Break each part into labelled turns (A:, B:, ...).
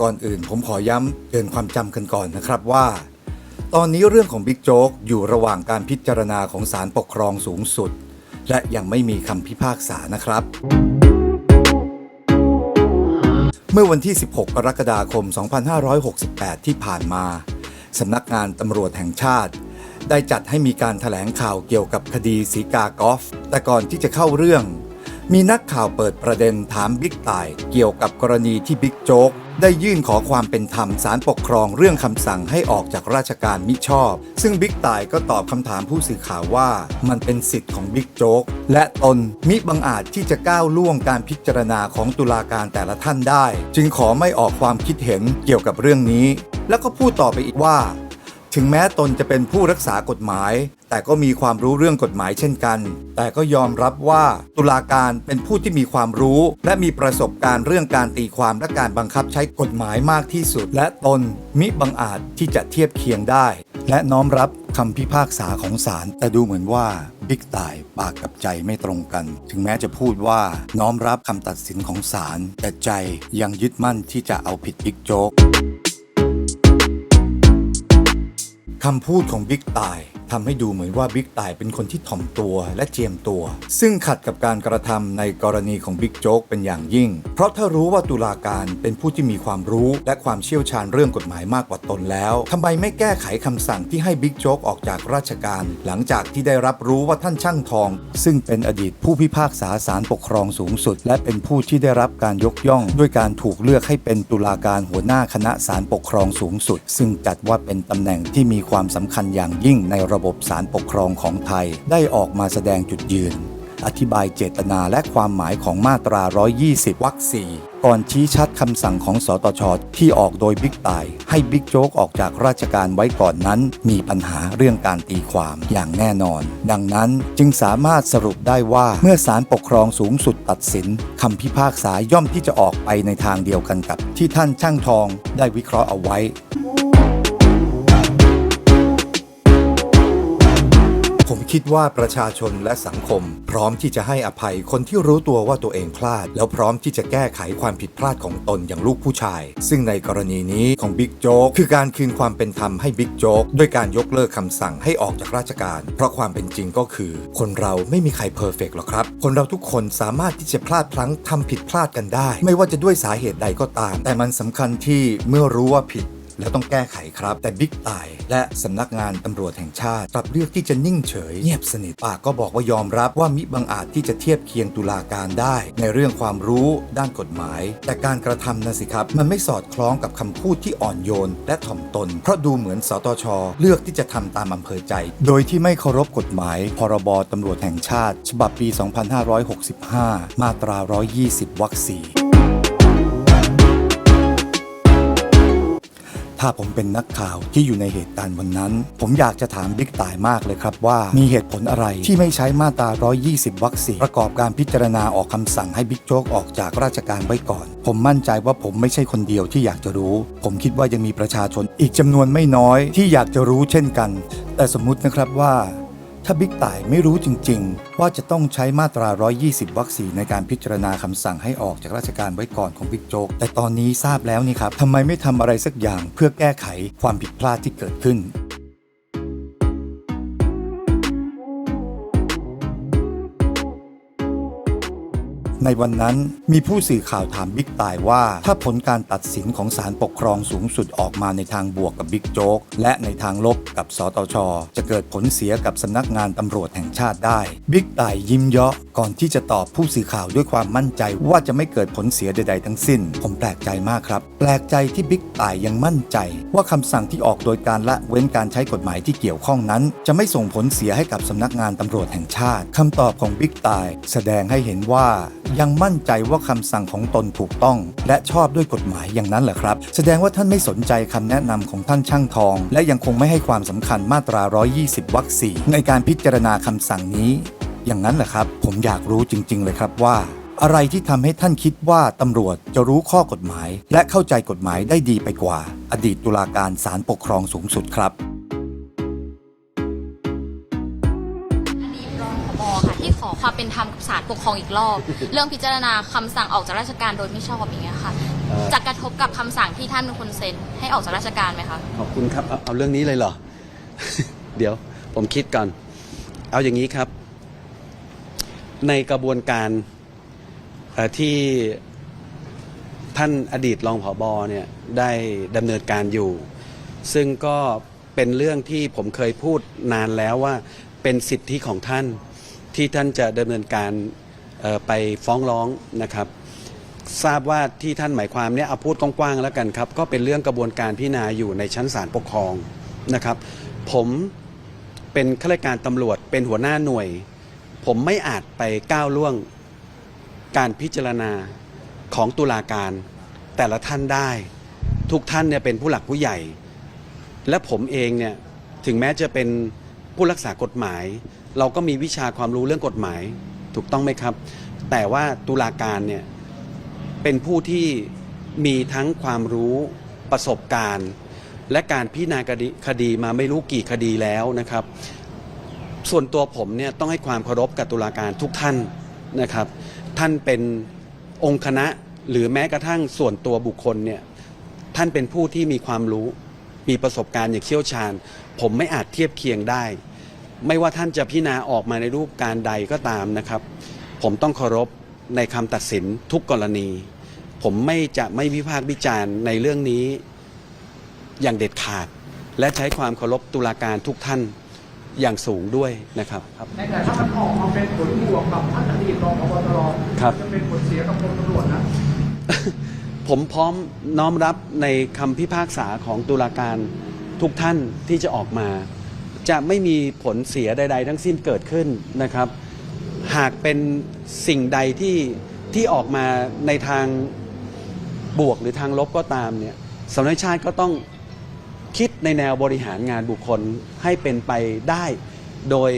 A: ก่อนอื่นผมขอย้ำเตือนความจำกันก่อนนะครับว่า ตอนนี้เรื่องของบิ๊กโจ๊กอยู่ระหว่างการพิจารณาของศาลปกครองสูงสุด และยังไม่มีคำพิพากษานะครับ เมื่อวันที่ 16 กรกฎาคม 2568 ที่ผ่านมาสำนักงานตำรวจแห่งชาติ ได้จัดให้มีการถแถลงข่าวเกี่ยวกับคดีสีกากอล์ฟแต่ก่อนที่จะเข้าเรื่อง มีนักข่าวเปิดประเด็นถามบิ๊กต่ายเกี่ยวกับกรณีที่บิ๊กโจ๊กได้ยื่นขอความเป็นธรรมศาลปกครองเรื่องคำสั่งให้ออกจากราชการมิชอบ ซึ่งบิ๊กต่ายก็ตอบคำถามผู้สื่อข่าวว่ามันเป็นสิทธิ์ของบิ๊กโจ๊กและตนมิบังอาจที่จะก้าวล่วงการพิจารณาของตุลาการแต่ละท่านได้ จึงขอไม่ออกความคิดเห็นเกี่ยวกับเรื่องนี้ แล้วก็พูดต่อไปอีกว่า ถึงแม้ตนจะเป็นผู้รักษากฎหมาย แต่ก็มีความรู้เรื่องกฎหมายเช่นกัน แต่ก็ยอมรับว่าตุลาการเป็นผู้ที่มีความรู้ และมีประสบการณ์เรื่องการตีความและการบังคับใช้กฎหมายมากที่สุด และตนมิบังอาจที่จะเทียบเคียงได้ และน้อมรับคำพิพากษาของศาลแต่ดูเหมือนว่าบิ๊กต่ายปากกับใจไม่ตรงกัน ถึงแม้จะพูดว่าน้อมรับคำตัดสินของศาลแต่ใจยังยึดมั่นที่จะเอาผิดบิ๊กโจ๊ก คำพูดของบิ๊กตาย ทำให้ดูเหมือนว่าบิ๊กตายเป็นคนที่ถ่อมตัวและเจียมตัว ซึ่งขัดกับการกระทำในกรณีของบิ๊กโจ๊กเป็นอย่างยิ่ง เพราะถ้ารู้ว่าตุลาการเป็นผู้ที่มีความรู้และความเชี่ยวชาญเรื่องกฎหมายมากกว่าตนแล้วทำไมไม่แก้ไขคำสั่งที่ให้บิ๊กโจ๊กออกจากราชการ หลังจากที่ได้รับรู้ว่าท่านช่างทอง ซึ่งเป็นอดีตผู้พิพากษาศาลปกครองสูงสุด และเป็นผู้ที่ได้รับการยกย่อง ด้วยการถูกเลือกให้เป็นตุลาการหัวหน้าคณะศาลปกครองสูงสุด ซึ่งจัดว่าเป็นตำแหน่งที่มีความสำคัญอย่างยิ่งในระระบบศาลปกครองของไทยได้ออกมาแสดงจุดยืน อธิบายเจตนาและความหมายของมาตรา 120 วรรคสี่ก่อนชี้ชัดคำสั่งของสตชที่ออกโดยบิ๊กต่าย ให้บิ๊กโจ๊กออกจากราชการไว้ก่อนนั้น มีปัญหาเรื่องการตีความอย่างแน่นอน ดังนั้นจึงสามารถสรุปได้ว่าเมื่อศาลปกครองสูงสุดตัดสินคำพิพากษาย่อมที่จะออกไปในทางเดียวกันกับ ที่ท่านช่างทองได้วิเคราะห์เอาไว้ ผมคิดว่าประชาชนและสังคม พร้อมที่จะให้อภัยคนที่รู้ตัวว่าตัวเองพลาด แล้วพร้อมที่จะแก้ไขความผิดพลาดของตนอย่างลูกผู้ชาย ซึ่งในกรณีนี้ของบิ๊กโจ๊กคือการคืนความเป็นธรรมให้บิ๊กโจ๊กด้วยการยกเลิกคำสั่งให้ออกจากราชการ เพราะความเป็นจริงก็คือ คนเราไม่มีใครเพอร์เฟกต์หรอกครับ คนเราทุกคนสามารถที่จะพลาดพลั้งทำผิดพลาดกันได้ ไม่ว่าจะด้วยสาเหตุใดก็ตาม แต่มันสำคัญที่เมื่อรู้ว่าผิด แล้วต้องแก้ไขครับ แต่บิ๊กตาย และสำนักงานตำรวจแห่งชาติกลับเลือกที่จะนิ่งเฉย เงียบสนิทปากก็บอกว่ายอมรับว่ามิบังอาจที่จะเทียบเคียงตุลาการได้ ในเรื่องความรู้ด้านกฎหมาย แต่การกระทำนะสิครับ มันไม่สอดคล้องกับคำพูดที่อ่อนโยน และถ่อมตน เพราะดูเหมือนสตช เลือกที่จะทำตามอำเภอใจ โดยที่ไม่เคารพกฎหมาย พรบตำรวจแห่งชาติ ฉบับปี 2565 มาตรา 120 วรรคสี่ ถ้าผมเป็นนักข่าวที่อยู่ในเหตุการณ์วันนั้น ผมอยากจะถามบิ๊กต่ายมากเลยครับว่ามีเหตุผลอะไรที่ไม่ใช้มาตรา 120 วรรคสี่ประกอบการพิจารณาออกคำสั่งให้บิ๊กโจ๊กออกจากราชการไว้ก่อน ผมมั่นใจว่าผมไม่ใช่คนเดียวที่อยากจะรู้ ผมคิดว่ายังมีประชาชนอีกจำนวนไม่น้อยที่อยากจะรู้เช่นกัน แต่สมมุตินะครับว่า ถ้าบิ๊กต่ายไม่รู้จริง ๆ ว่าจะต้องใช้มาตรา 120 วรรคสีในการพิจารณาคำสั่งให้ออกจากราชการไว้ก่อนของบิ๊กโจ๊ก แต่ตอนนี้ทราบแล้วนี่ครับทำไมไม่ทำอะไรสักอย่างเพื่อแก้ไขความผิดพลาดที่เกิดขึ้น ในวันนั้นมีผู้สื่อข่าวถามบิ๊กตายว่า ถ้าผลการตัดสินของศาลปกครองสูงสุดออกมาในทางบวกกับบิ๊กโจ๊ก และในทางลบกับสตช จะเกิดผลเสียกับสำนักงานตำรวจแห่งชาติได้ บิ๊กตายยิ้มเยาะก่อนที่จะตอบผู้สื่อข่าวด้วยความมั่นใจว่าจะไม่เกิดผลเสียใด ๆ ทั้งสิ้น ผมแปลกใจมากครับ แปลกใจที่บิ๊กตายยังมั่นใจ ว่าคำสั่งที่ออกโดยการละเว้นการใช้กฎหมายที่เกี่ยวข้องนั้น จะไม่ส่งผลเสียให้กับสำนักงานตำรวจแห่งชาติคำตอบของบิ๊กตายแสดงให้เห็นว่ายังมั่นใจว่าคำสั่งของตนถูกต้อง และชอบด้วยกฎหมายอย่างนั้นเหรอครับ แสดงว่าท่านไม่สนใจคำแนะนำของท่านช่างทอง และยังคงไม่ให้ความสำคัญมาตรา 120 วรรคสี่ในการพิจารณาคำสั่งนี้ อย่างนั้นเหรอครับ ผมอยากรู้จริง ๆ เลยครับว่าอะไรที่ทำให้ท่านคิดว่าตำรวจจะรู้ข้อกฎหมาย และเข้าใจกฎหมายได้ดีไปกว่า อดีตตุลาการศาลปกครองสูงสุดครับ
B: ที่ขอความเป็นธรรมกับศาลปกครองอีกรอบ เรื่องพิจารณาคำสั่งออกจากราชการโดยไม่ชอบอย่างเงี้ยค่ะ
C: เอ่อ
B: จะกระทบกับคำสั่งที่ท่านเป็นคนเซ็นให้ออกจากราชการไหมคะ
C: ขอบคุณครับเอาเอาเรื่องนี้เลยเหรอ เดี๋ยวผมคิดก่อน เอาอย่างนี้ครับ ในกระบวนการเอ่อที่ท่านอดีตรองผอบอเนี่ยได้ดำเนินการอยู่ ซึ่งก็เป็นเรื่องที่ผมเคยพูดนานแล้วว่าเป็นสิทธิของท่าน ที่ท่านจะดำเนินการไปฟ้องร้องนะครับ ทราบว่าที่ท่านหมายความเนี่ยเอาพูดกว้างๆแล้วกันครับก็เป็นเรื่องกระบวนการพิจารณาอยู่ในชั้นศาลปกครองนะครับ ผมเป็นข้าราชการตำรวจเป็นหัวหน้าหน่วย ผมไม่อาจไปก้าวล่วงการพิจารณาของตุลาการ แต่ละท่านได้ ทุกท่านเนี่ยเป็นผู้หลักผู้ใหญ่ และผมเองเนี่ยถึงแม้จะเป็นผู้รักษากฎหมาย เราก็มีวิชาความรู้เรื่องกฎหมายถูกต้องไหมครับ แต่ว่าตุลาการเนี่ยเป็นผู้ที่มีทั้งความรู้ประสบการณ์ และการพิจารณาคดีมาไม่รู้กี่คดีแล้วนะครับ ส่วนตัวผมเนี่ยต้องให้ความเคารพกับตุลาการทุกท่านนะครับ ท่านเป็นองค์คณะหรือแม้กระทั่งส่วนตัวบุคคลเนี่ยท่านเป็นผู้ที่มีความรู้มีประสบการณ์อย่างเชี่ยวชาญ ผมไม่อาจเทียบเคียงได้ ไม่ว่าท่านจะพิจารณาออกมาในรูปการใดก็ตามนะครับ ผมต้องเคารพในคำตัดสินทุกกรณี ผมไม่จะไม่วิพากษ์วิจารณ์ในเรื่องนี้อย่างเด็ดขาด และใช้ความเคารพตุลาการทุกท่านอย่างสูงด้วยนะครับครับ
D: แต่ถ้ามันออกมาเป็นผลบวกกับท่านอดีตรองพบตร
C: ครับ
D: จะเป็นผลเสียกับกรมตำรวจนะ
C: ผมพร้อมน้อมรับในคำพิพากษาของตุลาการทุกท่านที่จะออกมา จะไม่มีผลเสียใด ๆ ทั้งสิ้นเกิดขึ้นนะครับ หากเป็นสิ่งใดที่ที่ออกมาในทางบวกหรือทางลบก็ตามเนี่ยสำนักชาติก็ต้องคิดในแนวบริหารงานบุคคลให้เป็นไปได้โดย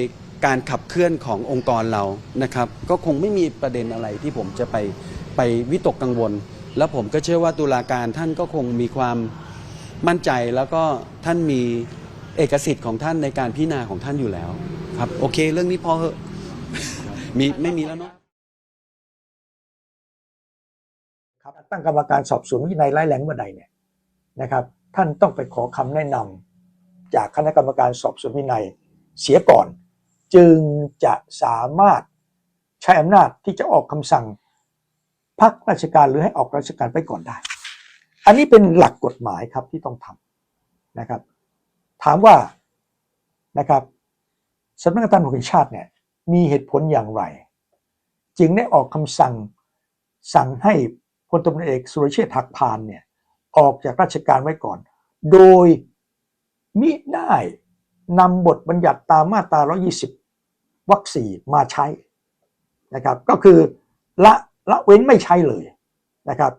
C: การขับเคลื่อนขององค์กรเรานะครับ ก็คงไม่มีประเด็นอะไรที่ผมจะไปไปวิตกกังวล แล้วผมก็เชื่อว่าตุลาการท่านก็คงมีความมั่นใจแล้วก็ท่านมี เอกสิทธิ์ของท่านในการพิจารณาของท่านอยู่แล้ว ครับ โอเค เรื่องนี้พอเหอะมีไม่มีแล้วเนาะ
D: ครับตั้งกรรมการสอบสวนวินัยร้ายแรงเมื่อใดเนี่ยนะครับ ท่านต้องไปขอคำแนะนำจากคณะกรรมการสอบสวนวินัยเสียก่อน จึงจะสามารถใช้อำนาจที่จะออกคำสั่งพักราชการหรือให้ออกราชการไปก่อนได้ อันนี้เป็นหลักกฎหมายครับที่ต้องทำนะครับ ถามว่านะครับสำนักงานตำรวจแห่งชาติเนี่ยมีเหตุผลอย่างไร จึงได้ออกคำสั่งสั่งให้พลตำรวจเอกสุรเชษฐ์หักพานเนี่ยออกจากราชการไว้ก่อน โดยมิได้นำบทบัญญัติตามมาตรา 120 วรรคสี่มาใช้นะครับ ก็คือละละเว้นไม่ใช้เลยนะครับ